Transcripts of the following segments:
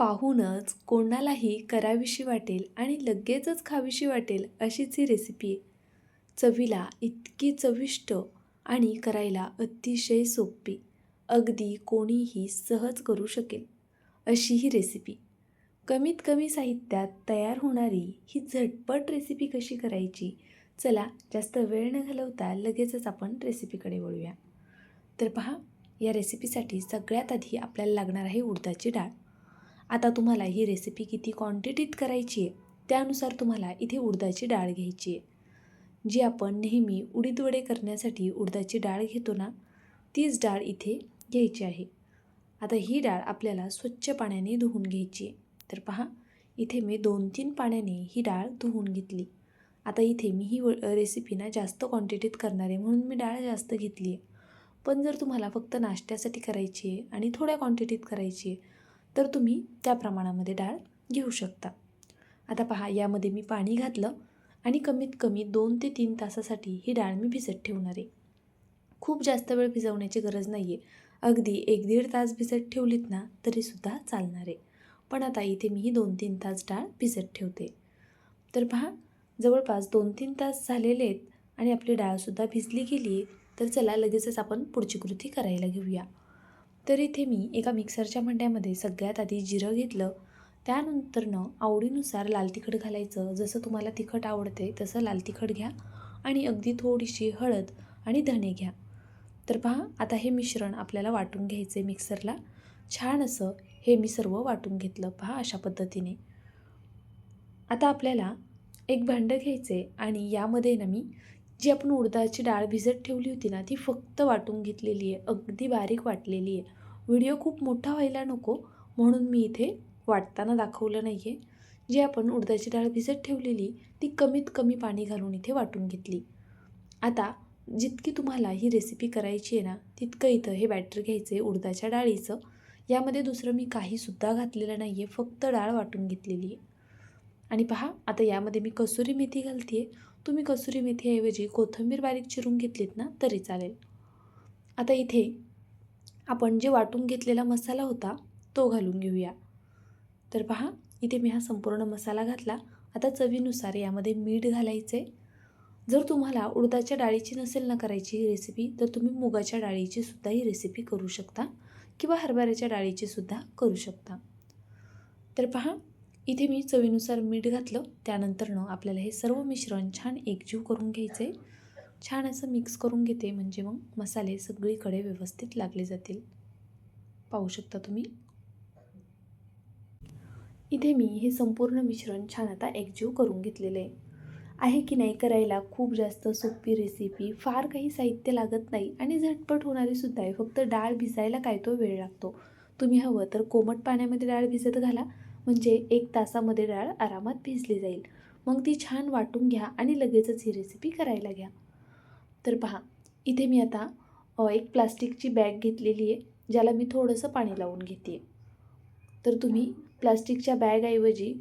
पाहूनच कोणालाही करावीशी वाटेल आणि लगेचच खावीशी वाटेल अशीच ही रेसिपी आहे. चवीला इतकी चविष्ट आणि करायला अतिशय सोपी अगदी कोणीही सहज करू शकेल अशी ही रेसिपी कमीत कमी साहित्यात तयार होणारी ही झटपट रेसिपी कशी करायची? चला जास्त वेळ न घालवता लगेचच आपण रेसिपीकडे वळूया. तर पहा या रेसिपीसाठी सगळ्यात आधी आपल्याला लागणार आहे उडदाची डाळ. आता तुम्हाला ही रेसिपी किती क्वांटिटीत करायची आहे त्यानुसार तुम्हाला इथे उडदाची डाळ घ्यायची आहे. जी आपण नेहमी उडीद वडे करण्यासाठी उडदाची डाळ घेतो ना तीच डाळ इथे घ्यायची आहे. आता ही डाळ आपल्याला स्वच्छ पाण्याने धुवून घ्यायची आहे. तर पहा इथे मी दोन तीन पाण्याने ही डाळ धुवून घेतली. आता इथे मी ही व रेसिपी ना जास्त क्वांटिटीत करणार आहे म्हणून मी डाळ जास्त घेतली आहे. पण जर तुम्हाला फक्त नाश्त्यासाठी करायची आहे आणि थोड्या क्वांटिटीत करायची आहे तर तुम्ही त्या प्रमाणामध्ये डाळ घेऊ शकता. आता पहा यामध्ये मी पाणी घातलं आणि कमीत कमी दोन ते तीन तासासाठी ही डाळ मी भिजत ठेवणार आहे. खूप जास्त वेळ भिजवण्याची गरज नाही आहे अगदी एक दीड तास भिजत ठेवलीत ना तरीसुद्धा चालणार आहे. पण आता इथे मी ही दोन तीन तास डाळ भिजत ठेवते. तर पहा जवळपास दोन तीन तास झालेले आहेत आणि आपली डाळसुद्धा भिजली गेली आहे तर चला लगेचच आपण पुढची कृती करायला घेऊया. तर इथे मी एका मिक्सरच्या भांड्यामध्ये सगळ्यात आधी जिरं घेतलं. त्यानंतरनं आवडीनुसार लाल तिखट घालायचं. जसं तुम्हाला तिखट आवडते तसं लाल तिखट घ्या आणि अगदी थोडीशी हळद आणि धणे घ्या. तर पहा आता हे मिश्रण आपल्याला वाटून घ्यायचं मिक्सरला. छान असं हे मी सर्व वाटून घेतलं. पहा अशा पद्धतीने. आता आपल्याला एक भांडं घ्यायचं आहे आणि यामध्ये ना मी जी आपण उडदाची डाळ भिजत ठेवली होती ना ती फक्त वाटून घेतलेली आहे. अगदी बारीक वाटलेली आहे. व्हिडिओ खूप मोठा व्हायला नको म्हणून मी इथे वाटताना दाखवलं नाही आहे जी आपण उडदाची डाळ भिजत ठेवलेली ती कमीत कमी पाणी घालून इथे वाटून घेतली. आता जितकी तुम्हाला ही रेसिपी करायची आहे ना तितकं इथं हे बॅटर घ्यायचं आहे उडदाच्या डाळीचं. यामध्ये दुसरं मी काहीसुद्धा घातलेलं नाही आहे फक्त डाळ वाटून घेतलेली आहे. आणि पहा आता यामध्ये मी कसुरी मेथी घालते आहे तुम्ही कसुरी मेथीऐवजी कोथिंबीर बारीक चिरून घेतलीत ना तरी चालेल. आता इथे आपण जे वाटून घेतलेला मसाला होता तो घालून घेऊया. तर पहा इथे मी हा संपूर्ण मसाला घातला. आता चवीनुसार यामध्ये मीठ घालायचे. जर तुम्हाला उडदाच्या डाळीची नसेल ना करायची ही रेसिपी तर तुम्ही मुगाच्या डाळीची सुद्धा ही रेसिपी करू शकता किंवा हरभऱ्याच्या डाळीची सुद्धा करू शकता. तर पहा इथे मी चवीनुसार मीठ घातलं. त्यानंतरनं आपल्याला हे सर्व मिश्रण छान एकजीव करून घ्यायचं. आहे छान असं मिक्स करून घेते म्हणजे मग मसाले सगळीकडे व्यवस्थित लागले जातील. पाहू शकता तुम्ही? इथे मी हे संपूर्ण मिश्रण छान आता एकजीव करून घेतलेलं आहे. आहे की नाही करायला खूप जास्त सोपी रेसिपी फार काही साहित्य लागत नाही आणि झटपट होणारी सुद्धा आहे. फक्त डाळ भिजायला काय तो वेळ लागतो. तुम्ही हवं तर कोमट पाण्यामध्ये डाळ भिजत घाला म्हणजे एक तासामध्ये डाळ आरामात भिजली जाईल. मग ती छान वाटून घ्या आणि लगेचच ही रेसिपी करायला घ्या. तर पहा इथे मी आता एक प्लास्टिकची बॅग घेतलेली आहे ज्याला मी थोडंसं पाणी लावून घेते. तर तुम्ही प्लास्टिकच्या बॅगऐवजी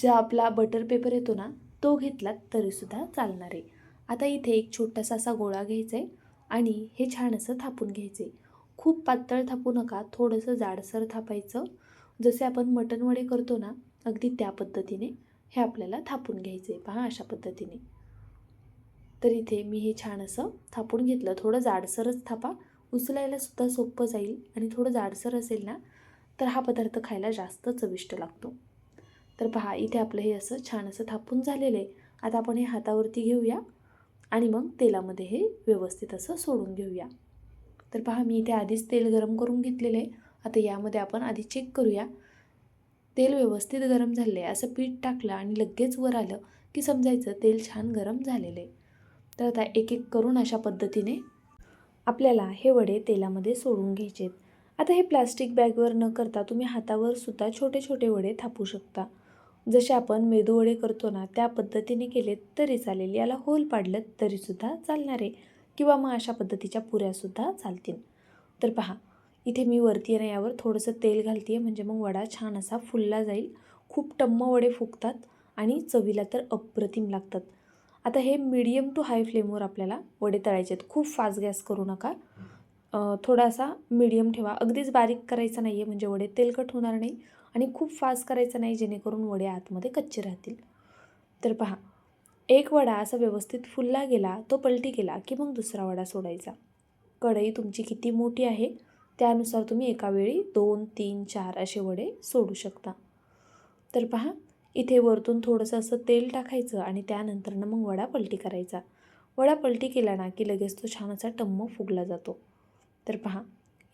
जो आपला बटर पेपर येतो ना तो घेतलात तरीसुद्धा चालणार आहे. आता इथे एक छोटासा असा गोळा घ्यायचा आहे आणि हे छान असं थापून घ्यायचं आहे खूप पातळ थापू नका थोडंसं जाडसर थापायचं. जसे आपण मटण वडे करतो ना अगदी त्या पद्धतीने हे आपल्याला थापून घ्यायचे आहे पहा अशा पद्धतीने. तर इथे मी हे छान असं थापून घेतलं. थोडं जाडसरच थापा. उचलायलासुद्धा सोपं जाईल आणि थोडं जाडसर असेल ना तर हा पदार्थ खायला जास्त चविष्ट लागतो. तर पहा इथे आपलं हे असं छान असं थापून झालेलं आहे. आता आपण हे हातावरती घेऊया आणि मग तेलामध्ये हे व्यवस्थित असं सोडून घेऊया. तर पहा मी इथे आधीच तेल गरम करून घेतलेलं आहे. आता यामध्ये आपण आधी चेक करूया. तेल व्यवस्थित गरम झालं आहे. असं पीठ टाकलं आणि लगेच वर आलं की समजायचं तेल छान गरम झालेलं आहे. तर आता एक एक करून अशा पद्धतीने आपल्याला हे वडे तेलामध्ये सोडून घ्यायचे आहेत आता हे प्लास्टिक बॅगवर न करता तुम्ही हातावर सुद्धा छोटे छोटे वडे थापू शकता. जसे आपण मेदू वडे करतो ना त्या पद्धतीने केलेत तरी चालेल. याला होल पाडलं तरीसुद्धा चालणार आहे. किंवा मग अशा पद्धतीच्या पुऱ्यासुद्धा चालतील. तर पहा इथे मी वरती आहे ना यावर थोडंसं तेल घालते आहे म्हणजे मग वडा छान असा फुलला जाईल. खूप टम्म वडे फुगतात आणि चवीला तर अप्रतिम लागतात. आता हे मिडियम टू हाय फ्लेमवर आपल्याला वडे तळायचे आहेत. खूप फास्ट गॅस करू नका. थोडासा मिडियम ठेवा. अगदीच बारीक करायचा नाही आहे म्हणजे वडे तेलकट होणार नाही आणि खूप फास्ट करायचं नाही जेणेकरून वडे आतमध्ये कच्चे राहतील. तर पहा एक वडा असा व्यवस्थित फुलला गेला तो पलटी गेला की मग दुसरा वडा सोडायचा. कढई तुमची किती मोठी आहे त्यानुसार तुम्ही एका वेळी दोन तीन चार असे वडे सोडू शकता. तर पहा इथे वरतून थोडंसं असं तेल टाकायचं आणि त्यानंतरनं मग वडा पलटी करायचा. वडा पलटी केला ना की लगेच तो छान असा टम्म फुगला जातो. तर पहा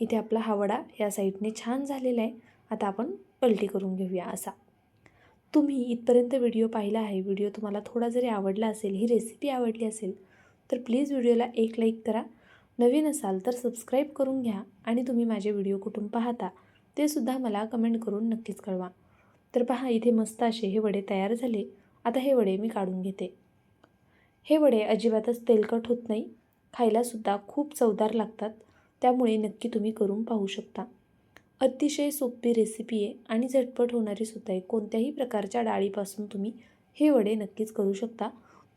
इथे आपला हा वडा या साईडने छान झालेला आहे. आता आपण पलटी करून घेऊया असा. तुम्ही इथपर्यंत व्हिडिओ पाहिला आहे व्हिडिओ तुम्हाला थोडा जरी आवडला असेल ही रेसिपी आवडली असेल तर प्लीज व्हिडिओला एक लाईक करा. नवीन असाल तर सबस्क्राईब करून घ्या आणि तुम्ही माझे व्हिडिओ कुठून पाहता ते सुद्धा मला कमेंट करून नक्कीच कळवा. तर पहा इथे मस्त असे हे वडे तयार झाले. आता हे वडे मी काढून घेते. हे वडे अजिबातच तेलकट होत नाही. खायलासुद्धा खूप चवदार लागतात. त्यामुळे नक्की तुम्ही करून पाहू शकता. अतिशय सोपी रेसिपी आहे आणि झटपट होणारी सुद्धा आहे. कोणत्याही प्रकारच्या डाळीपासून तुम्ही हे वडे नक्कीच करू शकता.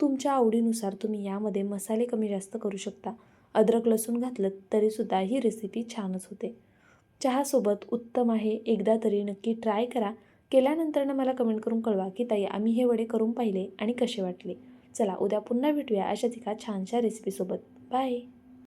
तुमच्या आवडीनुसार तुम्ही यामध्ये मसाले कमी जास्त करू शकता. अद्रक लसूण घातलं तरीसुद्धा ही रेसिपी छानच होते. चहासोबत उत्तम आहे. एकदा तरी नक्की ट्राय करा. केल्यानंतरनं मला कमेंट करून कळवा की ताई आम्ही हे वडे करून पाहिले आणि कसे वाटले. चला उद्या पुन्हा भेटूया. अशाच एका छानशा रेसिपीसोबत बाय